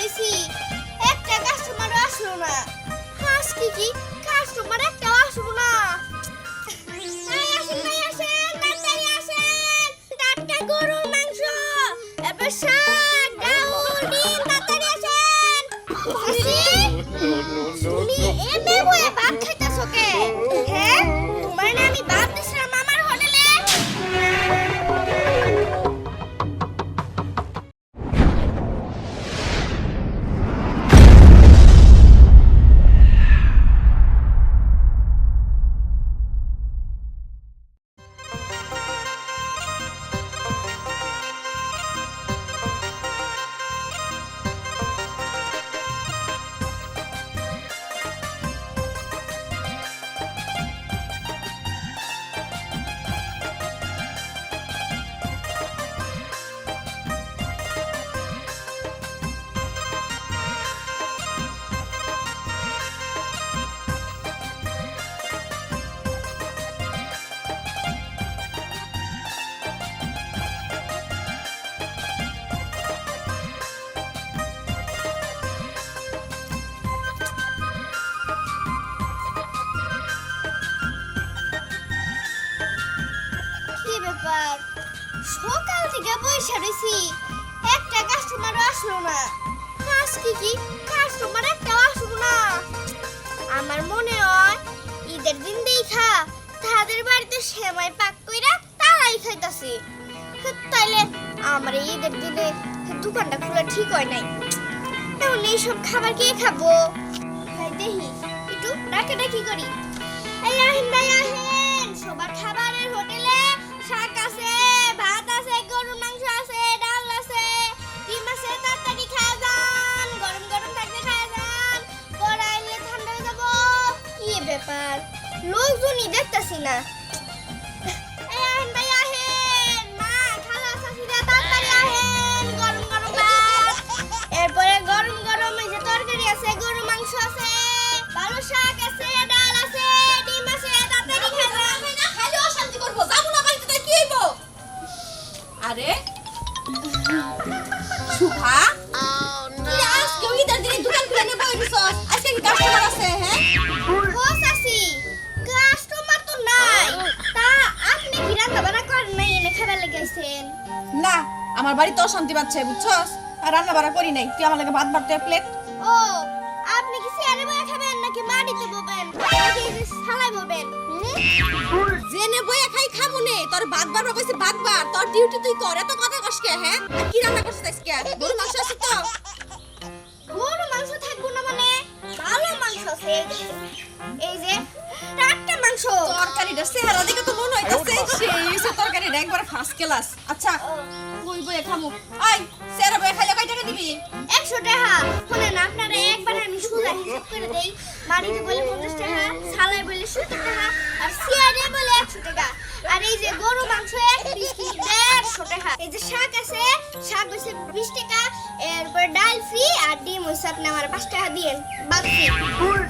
রইছি একটা কাস্টমারও আসলো না। আজকে কি? কাস্টমার বসে রয়েছি। একটা কাস্টমারও আসলো না। আজকে কি কাস্টমার একটা আসলো না। আমার মনে হয় ঈদের দিন দেখা, তাদের বাড়িতে সেমাই পাক কইরা তারাই খাইতাছে। তাইলে আমার ঈদের দিনে দোকানটা খোলা ঠিক হয় নাই। এখন এইসব খাবার কে খাব? দেখি, একটু ডাকে ডাকি করি। এই ভাই, আহেন! গরম গরম ভাত। এরপরে গরম গরম এই যে তরকারি আছে গরু মাংস আছে ভালো শাক আছে ডাল আছে ডিম আছে তাড়াতাড়ি খাওয়া খালি অশান্তি করব। যাব না বাড়িতে কি হইব? আরে না, আমার বাড়িতে অশান্তি পাচ্ছে বুঝছস? আর রান্না বাড়া করি নাই। তুই আমার লাগে ভাত ভাত প্লেট ও, আপনি কি চেয়ারে বসে খাবেন নাকি মাটিতে ববেন? নাকি থালায় ববেন? জেনে বইয়া খাই খাব নে। তোর ভাত বারবার কইছে ভাত বার। তোর ডিউটি তুই কর। এত কথা কস কে হ্যাঁ? কি রান্না করছিস আজকে? গরু মাংস আছে তো? গরু মাংস থাকব না মানে? ভালো মাংস আছে। এই যে টাটকা মাংস? তরকারিটা চেহারা দেখে তো মনে হইতাছে। সেই হইছে তরকারিটা একবার ফার্স্ট ক্লাস আচ্ছা ও, বই বই খামু। আই চেহারা বই খাইলে কয় টাকা দিবি? একশো টাকা। শোনেন আপনারা একবার আমি হিসাব করে দেই। মাটিতে বলে পঞ্চাশ টাকা সালায় বলে সত্তর টাকা আর সিয়ারে বলে একশো টাকা। আর এই যে গরু মাংস এক পিস দেড়শো টাকা। এই যে শাক আছে শাক হচ্ছে বিশ টাকা এরপর ডাল ফ্রি আর ডিম হচ্ছে আপনি আমার পাঁচ টাকা দিয়েন। উম,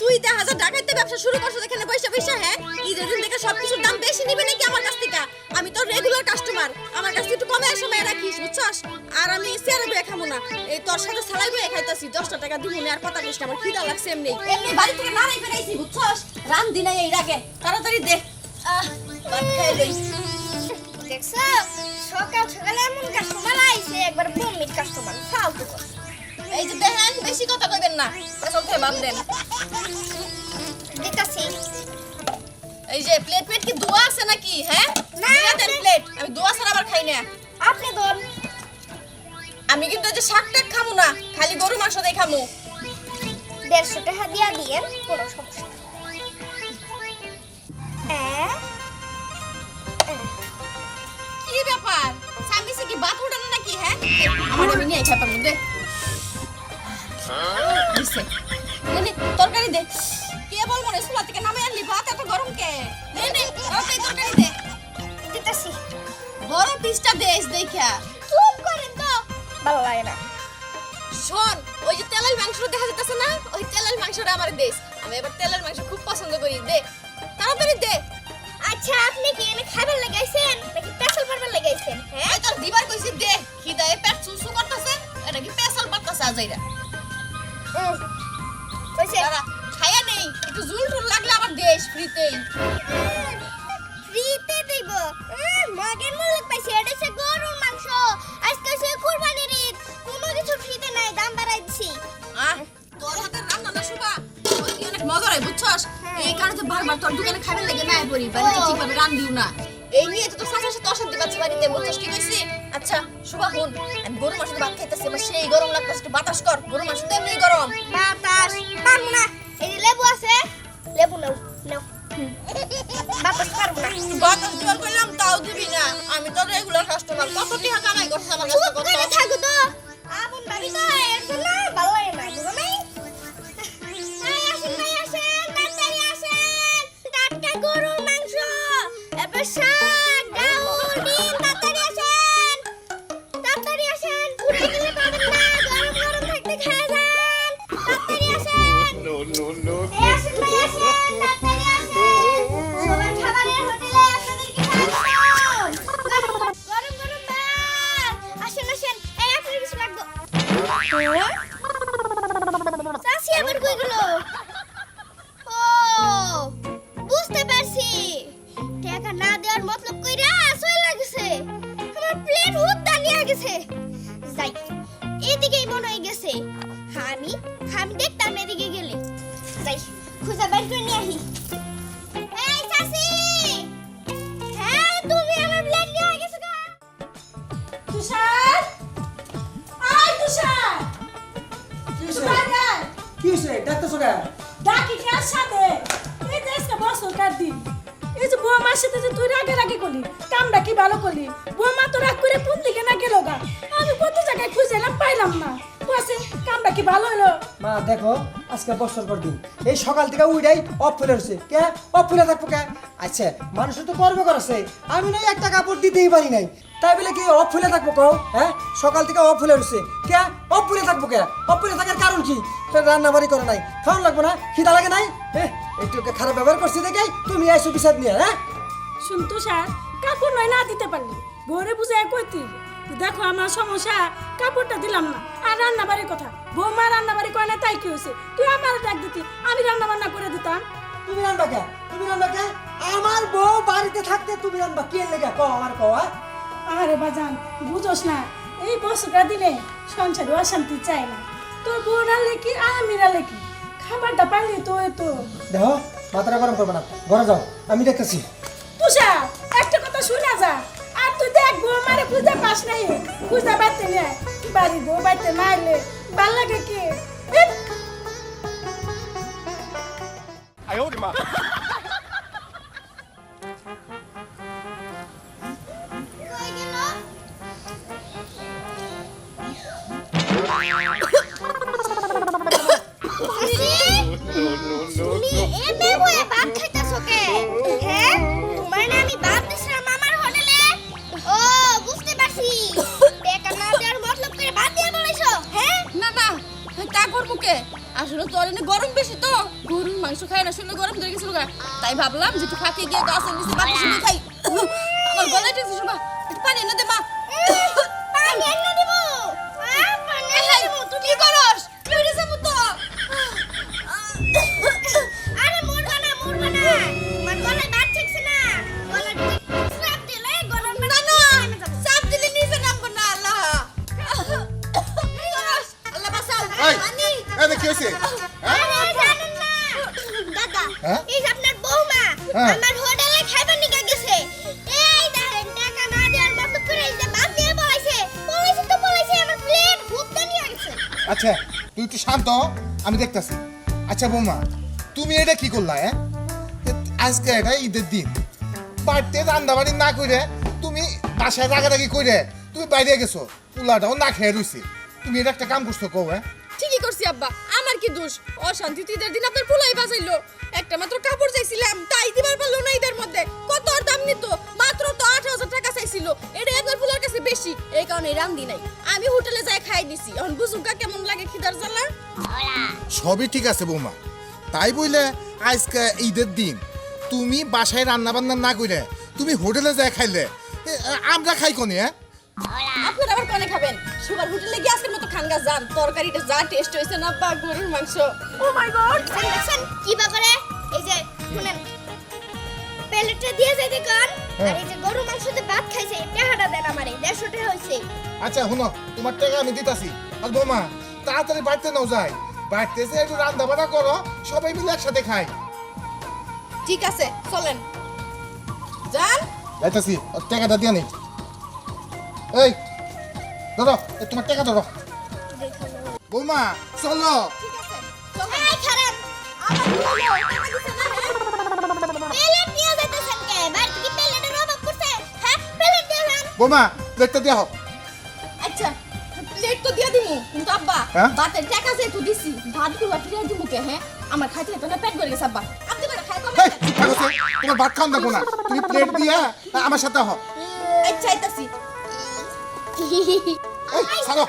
তুই দেখা যা ঢাকাইতে ব্যবসা শুরু করছিস এখানে পয়সা পয়সা হ্যাঁ? ঈদের দিন থেকে সবকিছুর দাম বেশি নিবে নাকি আমার কাছ থেকে? আমি তো রেগুলার কাস্টমার আমার কাছে একটু কমে সময় রাখিস বুঝছস? আর আমি চেয়ারে বয়ে খাব না। এই তোর সাথে সালাই বয়ে খাইতাছি দশটা টাকা দিব না আর কথা কইস আমার খিদা লাগছে এমনি। এমনি বাড়ি থেকে নাড়াই ফেরাইছি বুঝছস? রান দিনাই এই রাগে। তাড়াতাড়ি দে। আহ ভাত খাই লই। দেখছ সকাল সকালে এমন কাস্টমার আইছে একবার বমিট কাস্টমার ফালতু কথা। এই যে দেখেন বেশি কথা কইবেন না। বাদ দেন। দিতাছি। এই যে প্লেট প্লেট কি দোয়া আছে নাকি? হ্যাঁ? না, দেন প্লেট আমি দোয়া ছাড়া আবার খাই না। আপনি দন আমি কিন্তু যে শাক টাক খামু না খালি গরু মাংস দিয়ে খামু। দেড়শো টাকা দিয়া দিয়েন কোনো সমস্যা কি ব্যাপার? সামনে কি বাত উঠানো নাকি হ্যাঁ? আমার আমি নিয়ে পারব দে। দিছে। তরকারি দে। কে বল মনে সুলা থেকে নামে আনলি ভাত এত গরম কে? নে নে তাড়াতাড়ি তরকারি দে। দিতাছি। বড় পিসটা দেশ দেখা চুপ করেন তো। ভালো লাগে না। শোন ওই যে তেলের মাংস দেখা যাচ্ছে না? ওই তেলের মাংসটা আমার দেশ আমি এবার তেলের মাংস খুব পছন্দ করি দে। তাড়াতাড়ি দে। আচ্ছা আপনি কি এনে খাবার লাগাইছেন খাইতেছি আমার সেই গরম লাগতেছে একটু বাতাস কর। গরু মাংস তো এমনি গরম। বাতাস। পারব না। এই যে লেবু আছে লেবু নাও নাও। বাতাস পারব না। বাতাস দিবার করলাম তাও দিবি না। আমি তো রেগুলার কাস্টমার কত টাকা কামাই করছিস আমার কাছে কত? No, no. ডাক্তার কে ডাকি কার সাথে এই যে আজকে বছর কার দিন। এই যে বৌমার সাথে যে তুই রাগে রাগে করলি, কামটা কি ভালো করলি? বৌমা তো রাগ করে কোন না গেল গা? আমি পাইলাম না। বসে, কামটা কি ভালো হলো? মা, দেখো, আজকে বছর পর দিন। এই সকাল থেকে উইডাই অফ ফুলে রয়েছে কে? অফ ফুলে থাকব কে? আচ্ছা মানুষের তো কর্ম করেছে। আমি নাই একটা কাপড় দিতেই পারি নাই। তাই বলে কি অফ ফুলে থাকব কও? হ্যাঁ? সকাল থেকে অফ ফুলে রয়েছে কে? ফুলে থাকব কে? ফুলে থাকার কারণ কি? রান্না বাড়ি করে নাই। খাওয়ান লাগবো না? খিদা লাগে নাই? হ্যাঁ একটু খারাপ ব্যবহার করছি দেখে তুমি আইসো বিষাদ নিয়ে হ্যাঁ? শুন স্যার কাপড় নয় না দিতে পারলি। ভোরে বুঝে কইতি দেখো আমার সমস্যা কাপড়টা দিলাম না। আর রান্না বাড়ির কথা বৌমা রান্না বাড়ি করে না তাই কি হয়েছে? তুই আমার ডাক দিতি আমি রান্না বান্না করে দিতাম। তুমি রান্না কে? তুমি রান্না কে? আমার বউ বাড়িতে থাকতে তুমি রান্না কে লেগে কও আমার কও হ্যাঁ? আরে বাজান বুঝোস না এই বছরটা দিলে সংসারে অশান্তি চায় না। তোর বউ রালে কি আর আমি রালে কি খাবারটা পাইলি তো তো দেখো মাথাটা গরম করবে না। ঘরে যাও আমি দেখতেছি। তুষা একটা কথা শোনা যা। আর তুই দেখ বউ মারে খুঁজে পাস নাই। খুঁজে পাইতে নিয়ে বাড়ি বউ বাড়িতে না এলে ভালো লাগে কি? 哎呦 তুমি এ বেবুয়ে ভাত খাইতাছো কে হ্যাঁ তোমার না আমি ভাত দিছিলাম আমার হোটেলে ও বুঝতে পারছি টাকা না দেওয়ার মতলব করে ভাত দিয়ে বলেছ হ্যাঁ না না তা করব কে আসলে তোর এনে গরম বেশি তো গরুর মাংস খাই না শুনলে গরম ধরে গেছিল গা। তাই ভাবলাম যে একটু ফাঁকে গিয়ে গাছের নিচে বাতাস খাই আমি দেখতাছি। আচ্ছা বৌমা, তুমি এটা কি করলা হ্যাঁ? আজকে এটা ঈদের দিন। বাড়িতে রান্না বাড়ি না করে তুমি বাসায় রাগারাগি করে তুমি বাইরে গেছো পোলাটাও না খেয়ে রইছে। তুমি এটা একটা কাম করছ, কও হ্যাঁ? ঠিকই করছি, আব্বা। আমার কি দোষ? অশান্তি ঈদের দিন আপনার পোলাই বাজাইলো। একটা মাত্র কাপড় চাইছিলাম তাই দিবার পারল না ঈদের মধ্যে। কত আর দাম নিত? মাত্র তো আট হাজার টাকা চাইছিল। এটা আপনার পোলার কাছে বেশি এই কারণে রান্দি নাই। আমি হোটেলে যাই খাই দিছি। এখন বুঝুকা কেমন লাগে খিদার জ্বালা? সবই ঠিক আছে বৌমা। তাই বইলে আজকে ঈদের দিন তুমি বাসায় রান্না বান্না না করে তুমি হোটেলে যাই খাইলে আমরা খাই কোনে হ্যাঁ? আপনারা আবার কোনে খাবেন? সুগার হোটেলে গিয়ে আজকের মতো খান গা যান তরকারিটা যা টেস্ট হয়েছে না বা গরুর মাংস। ও মাই গড দেখছেন কি ব্যাপারে? এই যে শুনেন প্লেটটা দিয়ে যাইতে কান আর এই যে গরু মাংস দিয়ে ভাত খাইছে টাকাটা দেন আমারে দেড়শো টাকা হয়েছে। আচ্ছা শুনো তোমার টাকা আমি দিতাছি। আর বৌমা তাড়াতাড়ি বাড়তে নাও যাই। বাড়তে এসে একটু রান্না বান্না করো সবাই মিলে একসাথে খাই। ঠিক আছে চলেন। যান যাইতাছি আর টাকাটা দিয়ে নেই এই ধরো তোমার টাকা ধরো। বৌমা চলো। পড়ছে হ্যাঁ? দিয়ে বৌমা প্লেটটা দিয়ে হোক আচ্ছা প্লেট তো দিয়ে দিমু কিন্তু আব্বা হ্যাঁ? ভাতের টাকা যেহেতু দিছি ভাতগুলো ফিরে দিমু কে হ্যাঁ? আমার খাইতে তো না পেট করে গেছে আব্বা। আপনি করে খাই কম হেই, চুপ থাকো সে। তোমার ভাত খাওয়ান দেখো না। তুমি প্লেট দিয়া আমার সাথে হও আচ্ছা আইতাছি এই ছাড়ো।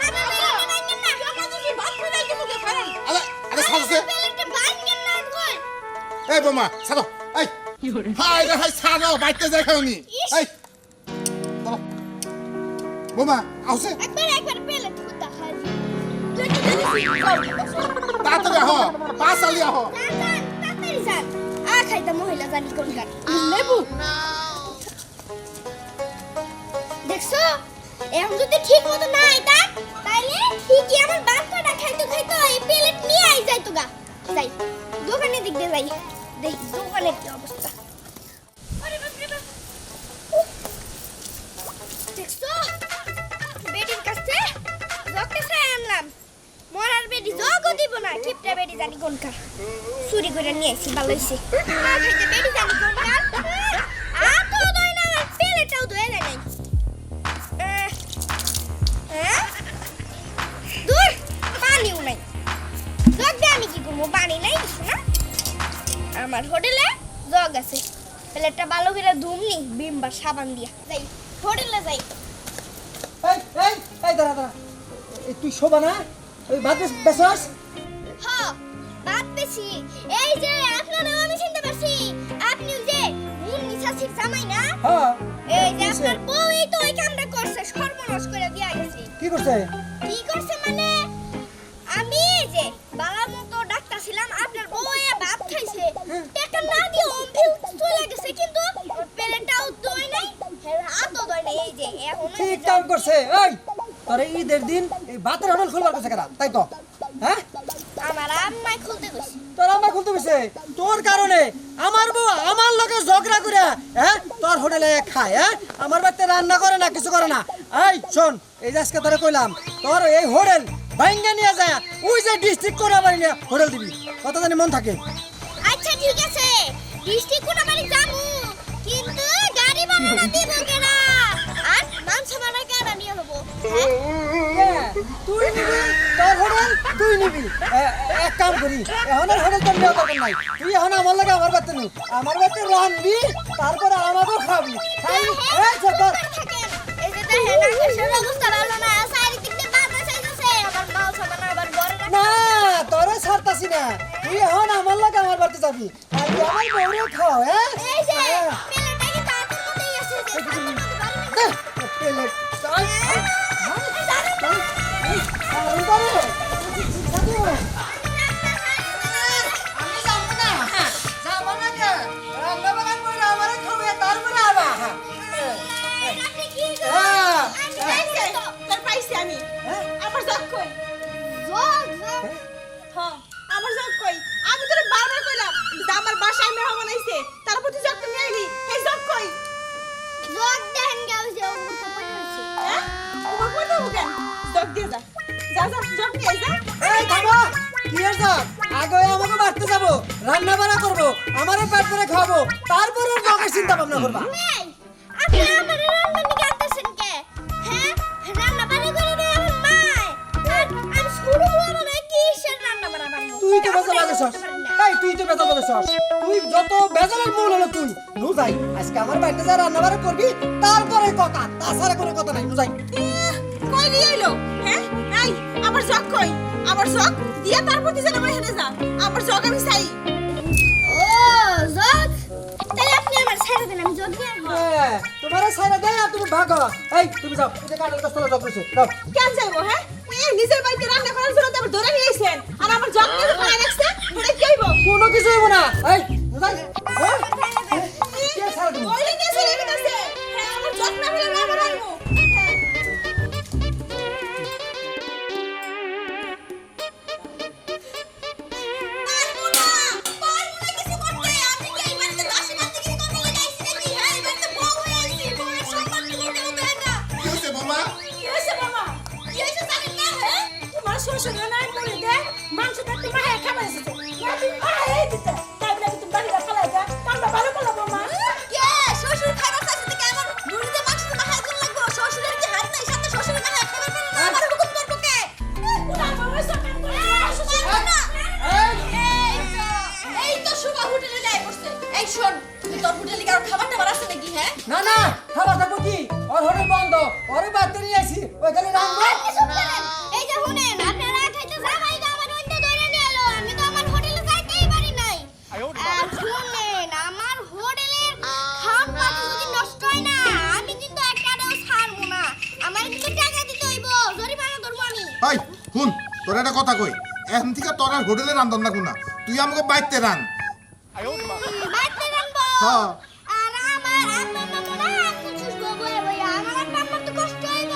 এই বৌমা ছাড়ো। এই। হাই রে হাই ছাড়ো বাইতে যাই খাওনি। এই। বৌমা আউসে একবার একবার প্লেট খুদা খাজি তাড়াতাড়ি আহ পাঁচ আলি আহ। তাড়াতাড়ি যান আ খাইতা মহিলা জানি কোন গান। লেবু। দেখছ? এখন যদি ঠিক মতো না আইতা তাইলে ঠিকই আমার বাচ্চাটা খাইতো খাইতো এই প্লেট নিয়ে আই যাইতো গা যাই দোকানে দিক দিয়ে যাই। দেখ দোকানে কি অবস্থা। দেখছ? বেডির কাছে চাই আনলাম। মরার বেডি জগও দিব না বেডি জানি কোনকার। চুরি করে নিয়ে এসি ভালো হয়েছে বেডি বা সাবান দিয়া। যাই হোটেলে যাই। এই এই এই দাঁড়া দাঁড়া। তুই শোভা না? ওই ভাত বেচ- হ্যাঁ ভাত বেশি এই যে আপনারও আমি চিনতে পারছি। আপনি যে মুন মিসাসির জামাই না? হ্যাঁ। এই যে আপনার বউ এই তো ওই কামটা করছে সর্বনাশ করে দিয়া গেছে কি করছে? কাম করছে এই! তোর ঈদের দিন এই হোটেল খুলবার করছে কেনা তাই তো? হ্যাঁ? আমার আম্মাই খুলতে গেছে তোর আমার খুলতে গেছে তোর কারণে আমার বউ আমার লোকে ঝগড়া করে হ্যাঁ? তোর হোটেলে খায় হ্যাঁ? আমার বাড়িতে রান্না করে না কিছু করে না। এই শোন এই যে আজকে তোরে কইলাম তোর এই হোটেল ভাঙ্গা নিয়ে যায় ওই যে ডিস্ট্রিক্ট করে বাড়ি নিয়ে হোটেল দিবি। কত জানি মন থাকে। আচ্ছা ঠিক আছে। কোন বাড়ি যাব কিন্তু গাড়ি ভাড়াটা দিব কেনা? তুই নিবি তোর হোটেল তুই নিবি। এক কাম করি এখন আর হোটেল তোর নেওয়া দরকার নাই। তুই এখন আমার লাগে আমার বাড়িতে নি। আমার বাড়িতে রানবি তারপরে আমাকেও খাবি খাই এই চল তোর থাকেন এই যে দেখেন আকাশের অবস্থা ভালো না। তোরে ছাড়তাছি না। তুই এখন আমার লাগে আমার বাড়িতে যাবি। আর তুই আমার বউরে খাও হ্যাঁ? হ্যাঁ। প্লেট। চল, হ্যাঁ, চল, এই, তো বেজা আপনি বাজেছস করতে পারেন না। এই তুই তো বেজা বাজেছস তুই যত বেজালের মূল হলো তুই। নু আজকে আমার বাড়িতে যা রান্না বান্না করবি তারপরে কথা। তাছাড়া কোনো কথা নাই নু কই নিয়ে আইলো? হ্যাঁ? এই আমার জগ কই? আমার জগ দিয়া তারপর তুই যেন আমার হেনে যা। আমার জগ আমি চাই। ও, জগ? তাহলে আপনি আমার ছেড়ে দেন, আমি জগ নিয়ে আসব। তোমার দেয় আর তুমি ভাগো এই তুমি যাও এটা কাটাল কষ্ট যাও যাও। কেন যাইবো হ্যাঁ? নিজের বাড়িতে রান্না করার জন্য আবার ধরে নিয়ে আর আমার যত্ন করে বানায় রাখছে এটা কি হইব কোনো কিছু হইব না। এই। হাই শুন তোর একটা কথা কই। এখন থেকে তোর আর হোটেলে রান্ধন না। কোনা তুই আমাকে বাইতে রান। হ্যাঁ। আর আমার না। আমার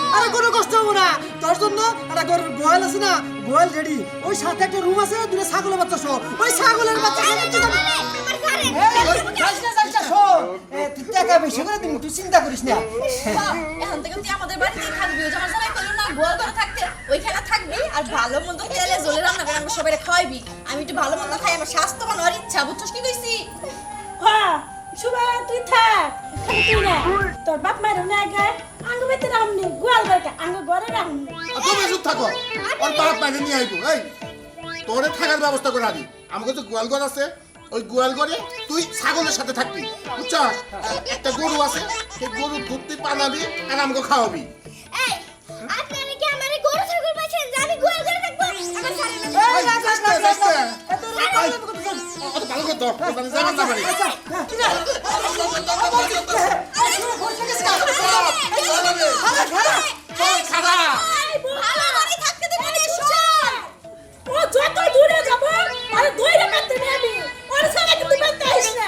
আমার কোনো কষ্ট হব না। তোর জন্য একটা গরুর গোয়াল আছে না গোয়াল রেডি ওই সাথে একটা রুম আছে দুটো ছাগলের বাচ্চা সহ ওই ছাগলের বাচ্চা আমার না, না, তুই টাকা বেশি করে দিবি, তুই চিন্তা করিস না। এখন থেকে তুই আমাদের বাড়িতে ওই জামার জামাই করল না গোয়াল ঘরে ওইখানে থাকবি আর ভালো মন্দ তেলে জলে রান্না করে আমাকে সবাই খাওয়াবি আমি একটু ভালো মন্দ খাই আমার স্বাস্থ্য হওয়ার ইচ্ছা বুঝছিস কি কইছি? হ্যাঁ সুবা তুই থাক। খালি তুই না। তোর বাপ মায়ের না গায় আঙ্গ বেতে রামনি গোয়াল বাড়িতে আঙ্গ ঘরে রামনি আর তুমি চুপ থাকো ওর বাপ মাইনে নিয়ে আইবো এই। তোরে থাকার ব্যবস্থা করে আনি আমাকে তো গোয়াল ঘর আছে ওই গোয়াল ঘরে তুই ছাগলের সাথে থাকবি বুঝছস? একটা গরু আছে সেই গরু দুধ তুই পানাবি আর আমাকে খাওয়াবি। এই, ভালো করে দর জানা না পারি ও যত দূরে যাব, আর দূরে কাটতে নেবি ওর সঙ্গে তুমি কাটাইস না।